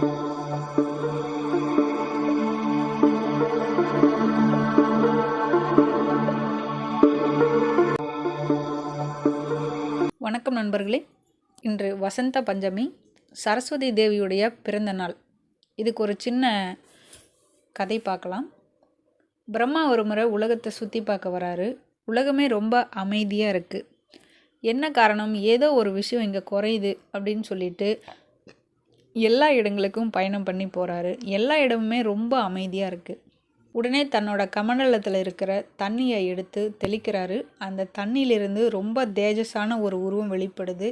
வணக்கம் நண்பர்களே. இன்று வசந்த பஞ்சமி சரஸ்வதி தேவியுடைய பிறந்த நாள். இதுக்கு ஒரு சின்ன கதை பார்க்கலாம். பிரம்மா ஒரு முறை உலகத்தை சுற்றி பார்க்க வராரு. உலகமே ரொம்ப அமைதியாக இருக்குது என்ன காரணம்? ஏதோ ஒரு விஷயம் இங்கே குறையுது அப்படின்னு சொல்லிட்டு எல்லா இடங்களுக்கும் பயணம் பண்ணி போகிறாரு எல்லா இடமுமே ரொம்ப அமைதியாக இருக்குது உடனே தன்னோட கமண்டலத்தில் இருக்கிற தண்ணியை எடுத்து தெளிக்கிறாரு. அந்த தண்ணியிலிருந்து ரொம்ப தேஜஸான ஒரு உருவம் வெளிப்படுது.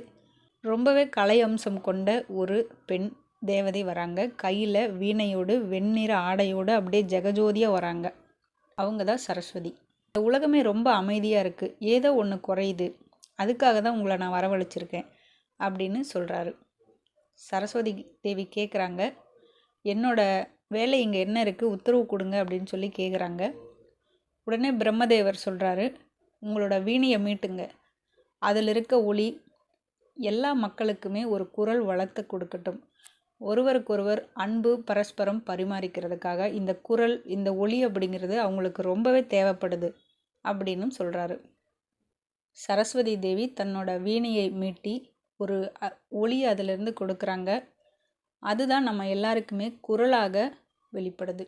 ரொம்பவே கலை அம்சம் கொண்ட ஒரு பெண் தேவதை வராங்க. கையில் வீணையோடு வெண்ணிற ஆடையோடு அப்படியே ஜெகஜோதியாக வராங்க. அவங்க தான் சரஸ்வதி. இந்த உலகமே ரொம்ப அமைதியாக இருக்குது ஏதோ ஒன்று குறையுது. அதுக்காக தான் உங்களை நான் வரவழைச்சிருக்கேன் அப்படின்னு சொல்கிறாரு சரஸ்வதி தேவி கேட்குறாங்க என்னோட வேலை இங்கே என்ன இருக்குது உத்தரவு கொடுங்க அப்படின்னு சொல்லி கேட்குறாங்க உடனே பிரம்மதேவர் சொல்கிறாரு உங்களோட வீணையை மீட்டுங்க. அதில் இருக்க ஒளி எல்லா மக்களுக்குமே ஒரு குரல் வளர்த்து கொடுக்கட்டும். ஒருவருக்கொருவர் அன்பு பரஸ்பரம் பரிமாறிக்கிறதுக்காக இந்த குரல் இந்த ஒளி அப்படிங்கிறது அவங்களுக்கு ரொம்பவே தேவைப்படுது அப்படின்னு சொல்கிறாரு சரஸ்வதி தேவி தன்னோட வீணையை மீட்டி ஒரு ஒளி அதிலிருந்து கொடுக்குறாங்க. அதுதான் நம்ம எல்லாருக்குமே குரலாக வெளிப்படுது.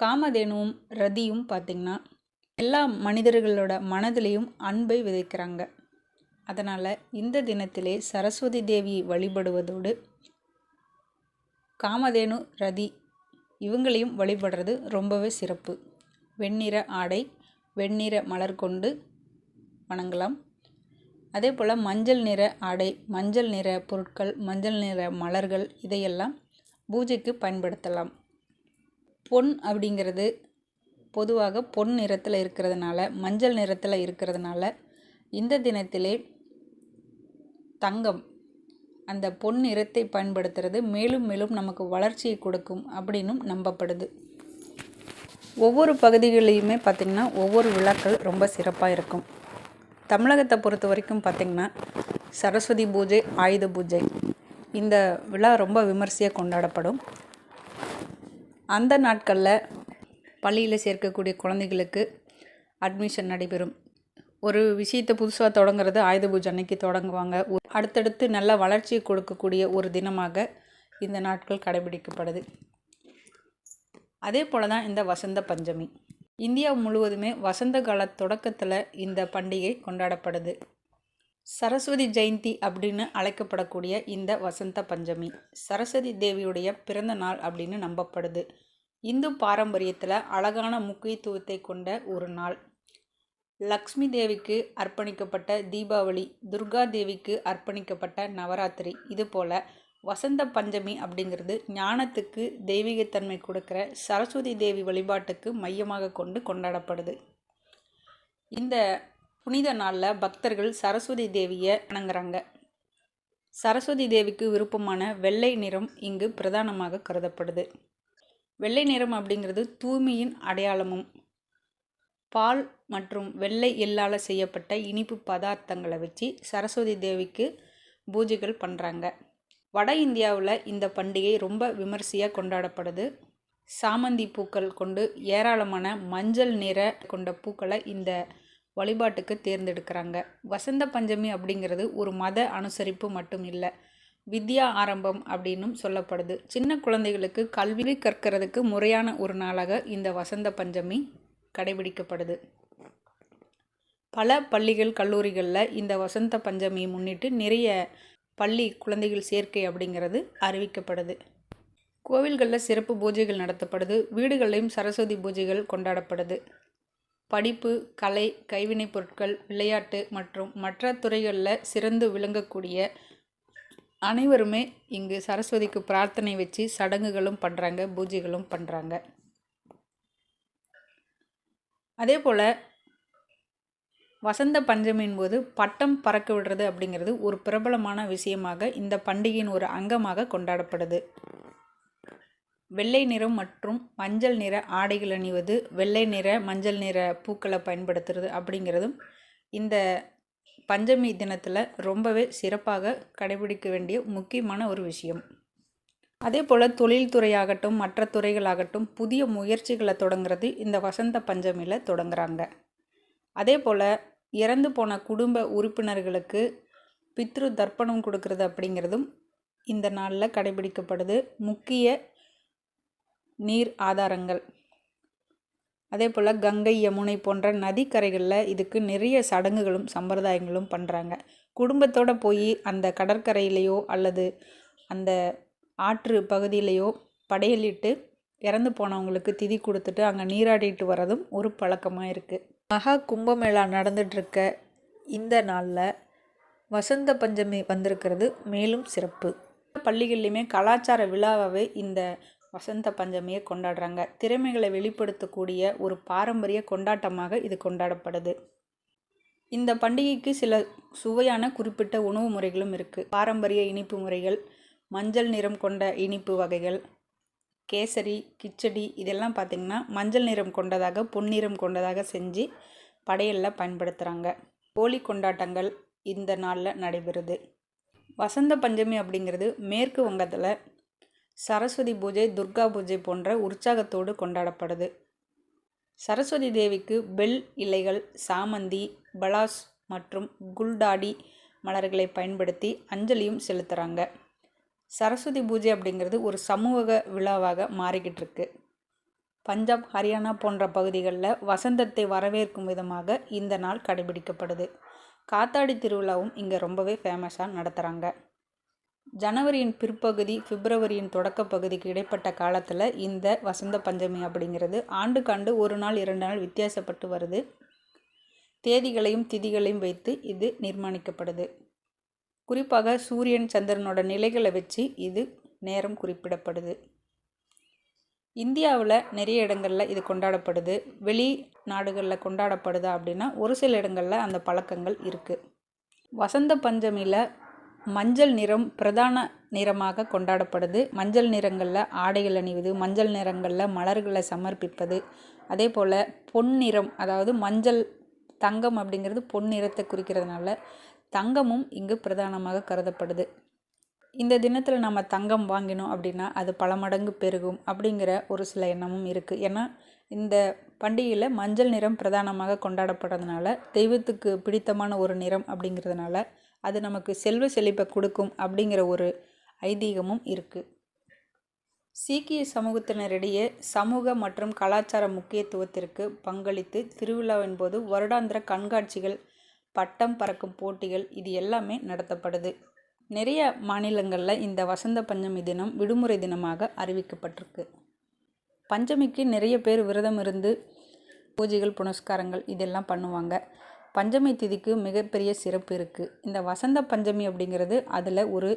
காமதேனுவும் ரதியும் பார்த்திங்கன்னா எல்லா மனிதர்களோட மனதிலையும் அன்பை விதைக்கிறாங்க. அதனால் இந்த தினத்திலே சரஸ்வதி தேவியை வழிபடுவதோடு காமதேனு ரதி இவங்களையும் வழிபடுறது ரொம்பவே சிறப்பு. வெண்ணிற ஆடை வெண்ணிற மலர் கொண்டு வணங்கலாம். அதே போல் மஞ்சள் நிற ஆடை மஞ்சள் நிற பொருட்கள் மஞ்சள் நிற மலர்கள் இதையெல்லாம் பூஜைக்கு பயன்படுத்தலாம். பொன் அப்படிங்கிறது பொதுவாக பொன் நிறத்தில் இருக்கிறதுனால மஞ்சள் நிறத்தில் இருக்கிறதுனால இந்த தினத்திலே தங்கம் அந்த பொன் நிறத்தை பயன்படுத்துறது மேலும் மேலும் நமக்கு வளர்ச்சியை கொடுக்கும் அப்படின்னும் நம்பப்படுது. ஒவ்வொரு பகுதிகளையுமே பார்த்திங்கன்னா ஒவ்வொரு விழாக்கள் ரொம்ப சிறப்பாக இருக்கும். தமிழகத்தை பொறுத்த வரைக்கும் பார்த்திங்கன்னா சரஸ்வதி பூஜை ஆயுத பூஜை இந்த விழா ரொம்ப விமர்சையாக கொண்டாடப்படும். அந்த நாட்களில் பள்ளியில் சேர்க்கக்கூடிய குழந்தைகளுக்கு அட்மிஷன் நடைபெறும். ஒரு விஷயத்தை புதுசாக தொடங்குறது ஆயுத பூஜை அன்னைக்கு தொடங்குவாங்க. அடுத்தடுத்து நல்ல வளர்ச்சியை கொடுக்கக்கூடிய ஒரு தினமாக இந்த நாட்கள் கடைபிடிக்கப்படுது. அதே போல் தான் இந்த வசந்த பஞ்சமி. இந்தியா முழுவதுமே வசந்த கால தொடக்கத்தில் இந்த பண்டிகை கொண்டாடப்படுது. சரஸ்வதி ஜெயந்தி அப்படின்னு அழைக்கப்படக்கூடிய இந்த வசந்த பஞ்சமி சரஸ்வதி தேவியுடைய பிறந்த நாள் அப்படின்னு நம்பப்படுது. இந்து பாரம்பரியத்தில் அழகான முக்கியத்துவத்தை கொண்ட ஒரு நாள். லக்ஷ்மி தேவிக்கு அர்ப்பணிக்கப்பட்ட தீபாவளி துர்கா தேவிக்கு அர்ப்பணிக்கப்பட்ட நவராத்திரி இதுபோல் வசந்த பஞ்சமி அப்படிங்கிறது ஞானத்துக்கு தெய்வீகத்தன்மை கொடுக்குற சரஸ்வதி தேவி வழிபாட்டுக்கு மையமாக கொண்டு கொண்டாடப்படுது. இந்த புனித நாளில் பக்தர்கள் சரஸ்வதி தேவியை வணங்குறாங்க. சரஸ்வதி தேவிக்கு விருப்பமான வெள்ளை நிறம் இங்கு பிரதானமாக கருதப்படுது. வெள்ளை நிறம் அப்படிங்கிறது தூய்மையின் அடையாளமும் பால் மற்றும் வெள்ளை எள்ளால் செய்யப்பட்ட இனிப்பு பதார்த்தங்களை வச்சு சரஸ்வதி தேவிக்கு பூஜைகள் பண்ணுறாங்க வட இந்தியாவில் இந்த பண்டிகை ரொம்ப விமர்சையாக கொண்டாடப்படுது. சாமந்தி பூக்கள் கொண்டு ஏராளமான மஞ்சள் நிற கொண்ட பூக்களை இந்த வழிபாட்டுக்கு தேர்ந்தெடுக்கிறாங்க. வசந்த பஞ்சமி அப்படிங்கிறது ஒரு மத அனுசரிப்பு மட்டும் இல்லை வித்யா ஆரம்பம் அப்படின்னும் சொல்லப்படுது. சின்ன குழந்தைகளுக்கு கல்வி கற்கிறதுக்கு முறையான ஒரு நாளாக இந்த வசந்த பஞ்சமி கடைபிடிக்கப்படுது. பல பள்ளிகள் கல்லூரிகளில் இந்த வசந்த பஞ்சமியை முன்னிட்டு நிறைய பள்ளி குழந்தைகள் சேர்க்கை அப்படிங்கிறது அறிவிக்கப்படுது. கோவில்களில் சிறப்பு பூஜைகள் நடத்தப்படுது. வீடுகளிலும் சரஸ்வதி பூஜைகள் கொண்டாடப்படுது. படிப்பு கலை கைவினைப் பொருட்கள் விளையாட்டு மற்றும் மற்ற துறைகளில் சிறந்து விளங்கக்கூடிய அனைவருமே இங்கு சரஸ்வதிக்கு பிரார்த்தனை வச்சு சடங்குகளும் பண்ணுறாங்க பூஜைகளும் பண்ணுறாங்க அதே போல் வசந்த பஞ்சமியின் போது பட்டம் பறக்க விடுறது அப்படிங்கிறது ஒரு பிரபலமான விஷயமாக இந்த பண்டிகையின் ஒரு அங்கமாக கொண்டாடப்படுது. வெள்ளை நிறம் மற்றும் மஞ்சள் நிற ஆடைகள் அணிவது வெள்ளை நிற மஞ்சள் நிற பூக்களை பயன்படுத்துறது அப்படிங்கிறதும் இந்த பஞ்சமி தினத்தில் ரொம்பவே சிறப்பாக கடைபிடிக்க வேண்டிய முக்கியமான ஒரு விஷயம். அதே போல் தொழில்துறையாகட்டும் மற்ற துறைகளாகட்டும் புதிய முயற்சிகளை தொடங்குறது இந்த வசந்த பஞ்சமியில் தொடங்குறாங்க. அதே போல் இறந்து போன குடும்ப உறுப்பினர்களுக்கு பித்ரு தர்ப்பணம் கொடுக்கறது அப்படிங்கிறதும் இந்த நாளில் கடைபிடிக்கப்படுது. முக்கிய நீர் ஆதாரங்கள். அதே போல் கங்கை யமுனை போன்ற நதிக்கரைகளில் இதுக்கு நிறைய சடங்குகளும் சம்பிரதாயங்களும் பண்ணுறாங்க குடும்பத்தோடு போய் அந்த கடற்கரையிலையோ அல்லது அந்த ஆற்று பகுதியிலையோ படையலிட்டு இறந்து போனவங்களுக்கு திதி கொடுத்துட்டு அங்கே நீராடிட்டு வரதும் ஒரு பழக்கமாக இருக்குது மகா கும்பமேளா நடந்துகிட்ருக்க இந்த நாளில் வசந்த பஞ்சமி வந்திருக்கிறது மேலும் சிறப்பு. பள்ளிகள்லையுமே கலாச்சார விழாவாகவே இந்த வசந்த பஞ்சமியை கொண்டாடுறாங்க. திறமைகளை வெளிப்படுத்தக்கூடிய ஒரு பாரம்பரிய கொண்டாட்டமாக இது கொண்டாடப்படுது. இந்த பண்டிகைக்கு சில சுவையான குறிப்பிட்ட உணவு முறைகளும் இருக்குது பாரம்பரிய இனிப்பு முறைகள் மஞ்சள் நிறம் கொண்ட இனிப்பு வகைகள் கேசரி கிச்சடி இதெல்லாம் பார்த்திங்கன்னா மஞ்சள் நிறம் கொண்டதாக பொன்னிறம் கொண்டதாக செஞ்சு படையலில் பயன்படுத்துகிறாங்க ஹோலி கொண்டாட்டங்கள் இந்த நாளில் நடைபெறுது. வசந்த பஞ்சமி அப்படிங்கிறது மேற்கு வங்கத்தில் சரஸ்வதி பூஜை துர்கா பூஜை போன்ற உற்சாகத்தோடு கொண்டாடப்படுது. சரஸ்வதி தேவிக்கு பெல் இலைகள் சாமந்தி பலாஸ் மற்றும் குல்டாடி மலர்களை பயன்படுத்தி அஞ்சலியும் செலுத்துகிறாங்க சரஸ்வதி பூஜை அப்படிங்கிறது ஒரு சமூக விழாவாக மாறிக்கிட்டு இருக்கு பஞ்சாப் ஹரியானா போன்ற பகுதிகளில் வசந்தத்தை வரவேற்கும் விதமாக இந்த நாள் கடைபிடிக்கப்படுது. காத்தாடி திருவிழாவும் இங்கே ரொம்பவே ஃபேமஸாக நடத்துகிறாங்க ஜனவரியின் பிற்பகுதி பிப்ரவரியின் தொடக்க பகுதிக்கு இடைப்பட்ட காலத்தில் இந்த வசந்த பஞ்சமி அப்படிங்கிறது ஆண்டுக்காண்டு ஒரு நாள் இரண்டு நாள் வித்தியாசப்பட்டு வருது. தேதிகளையும் திதிகளையும் வைத்து இது நிர்மாணிக்கப்படுது. குறிப்பாக சூரியன் சந்திரனோட நிலைகளை வச்சு இது நேரம் குறிப்பிடப்படுது. இந்தியாவில் நிறைய இடங்களில் இது கொண்டாடப்படுது. வெளி நாடுகளில் கொண்டாடப்படுதா அப்படின்னா ஒரு சில இடங்களில் அந்த பழக்கங்கள் இருக்குது வசந்த பஞ்சமியில் மஞ்சள் நிறம் பிரதான நிறமாக கொண்டாடப்படுது. மஞ்சள் நிறங்களில் ஆடைகள் அணிவது மஞ்சள் நிறங்களில் மலர்களை சமர்ப்பிப்பது. அதே போல் பொன் நிறம் அதாவது மஞ்சள் தங்கம் அப்படிங்கிறது பொன் நிறத்தை குறிக்கிறதுனால தங்கமும் இங்கு பிரதானமாக கருதப்படுது. இந்த தினத்தில் நம்ம தங்கம் வாங்கினோம் அப்படின்னா அது பல மடங்கு பெருகும் அப்படிங்கிற ஒரு சில எண்ணமும் இருக்குது ஏன்னா இந்த பண்டிகையில் மஞ்சள் நிறம் பிரதானமாக கொண்டாடப்படுறதுனால தெய்வத்துக்கு பிடித்தமான ஒரு நிறம் அப்படிங்கிறதுனால அது நமக்கு செல்வ செழிப்பை கொடுக்கும் அப்படிங்கிற ஒரு ஐதீகமும் இருக்குது சீக்கிய சமூகத்தினரிடையே சமூக மற்றும் கலாச்சார முக்கியத்துவத்திற்கு பங்களித்து திருவிழாவின் போது வருடாந்திர கண்காட்சிகள் பட்டம் பறக்கும் போட்டிகள் இது எல்லாமே நடத்தப்படுது. நிறைய மாநிலங்களில் இந்த வசந்த பஞ்சமி தினம் விடுமுறை தினமாக அறிவிக்கப்பட்டிருக்கு. பஞ்சமிக்கு நிறைய பேர் விரதம் இருந்து பூஜைகள் புனஸ்காரங்கள் இதெல்லாம் பண்ணுவாங்க. பஞ்சமி திதிக்கு மிகப்பெரிய சிறப்பு இருக்குது இந்த வசந்த பஞ்சமி அப்படிங்கிறது அதில் ஒரு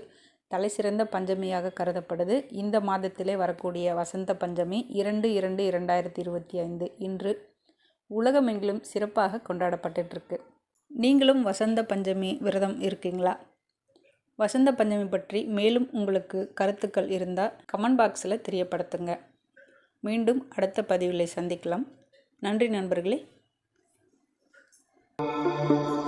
தலை சிறந்த பஞ்சமியாக கருதப்படுது. இந்த மாதத்திலே வரக்கூடிய வசந்த பஞ்சமி இரண்டு இரண்டு இரண்டாயிரத்தி இருபத்தி ஐந்து இன்று உலகமெங்கிலும் சிறப்பாக கொண்டாடப்பட்டுருக்கு நீங்களும் வசந்த பஞ்சமி விரதம் இருக்கீங்களா? வசந்த பஞ்சமி பற்றி மேலும் உங்களுக்கு கருத்துக்கள் இருந்தால் கமெண்ட் பாக்ஸில் தெரியப்படுத்துங்க. மீண்டும் அடுத்த பதிவில் சந்திக்கலாம். நன்றி நண்பர்களே. Thank you.